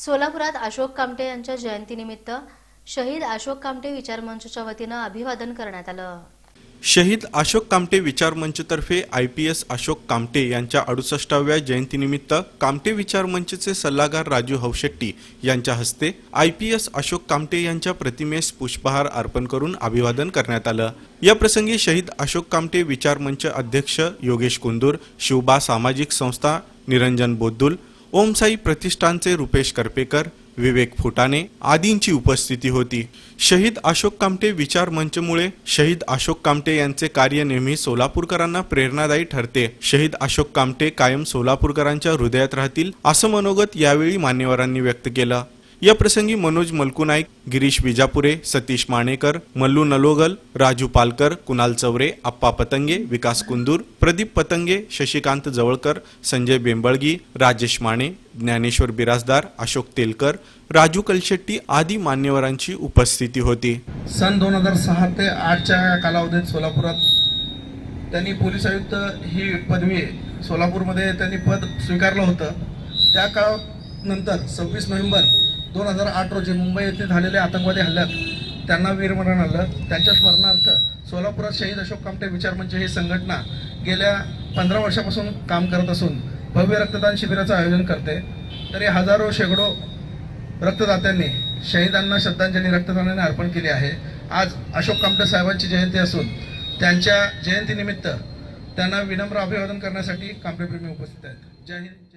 सोलापुरात अशोक कामटे यांच्या जयंतीनिमित्त शहीद अशोक कामटे विचार मंचच्या वतीनं अभिवादन करण्यात आलं. शहीद अशोक कामटे विचार मंचतर्फे I P S Ashok Kamte यांच्या अडुसष्टाव्या जयंतीनिमित्त कामटे विचार मंचचे सल्लागार राजू हवशेट्टी यांच्या हस्ते I P S Ashok Kamte यांच्या प्रतिमेस पुष्पहार अर्पण करून अभिवादन करण्यात आलं. या प्रसंगी शहीद अशोक कामटे विचार मंच अध्यक्ष योगेश कुंदूर शिवबा सामाजिक संस्था निरंजन बोद्दुल ओमसाई प्रतिष्ठानचे रुपेश करपेकर विवेक फुटाणे आदींची उपस्थिती होती. शहीद अशोक कामटे विचार मंचमुळे शहीद अशोक कामटे यांचे कार्य नेहमी सोलापूरकरांना प्रेरणादायी ठरते. शहीद अशोक कामटे कायम सोलापूरकरांच्या हृदयात राहतील असं मनोगत यावेळी मान्यवरांनी व्यक्त केलं. या प्रसंगी मनोज मलकुनाईक गिरीश विजापुरे सतीश माणेकर मल्लू नलोगल राजू पालकर कुणाल चवरे आप्पा पतंगे विकास कुंदूर प्रदीप पतंगे शशिकांत जवळकर संजय बेंबळगी राजेश माने ज्ञानेश्वर बिराजदार अशोक तेलकर राजू कलशेट्टी आदी मान्यवरांची उपस्थिती होती. सन दोन हजार सहा ते आठच्या कालावधीत सोलापुरात त्यांनी पोलीस आयुक्त ही पदवी सोलापूरमध्ये त्यांनी पद स्वीकारलं होतं. त्या काळानंतर सव्वीस नोव्हेंबर दोन हजार आठ रोजी मुंबई येथे झालेल्या आतंकवादी हल्ल्यात त्यांना वीरमरण आलं. त्यांच्या स्मरणार्थ सोलापुरात शहीद अशोक कामटे विचार मंच ही संघटना गेल्या पंधरा वर्षापासून काम करत असून भव्य रक्तदान शिबिराचं आयोजन करते. तरी हजारो शेकडो रक्तदात्यांनी शहीदांना श्रद्धांजली रक्तदानाने अर्पण केली आहे. आज अशोक कामटे साहेबांची जयंती असून त्यांच्या जयंतीनिमित्त त्यांना विनम्र अभिवादन करण्यासाठी कामटेप्रेमी उपस्थित आहेत. जय हिंद जय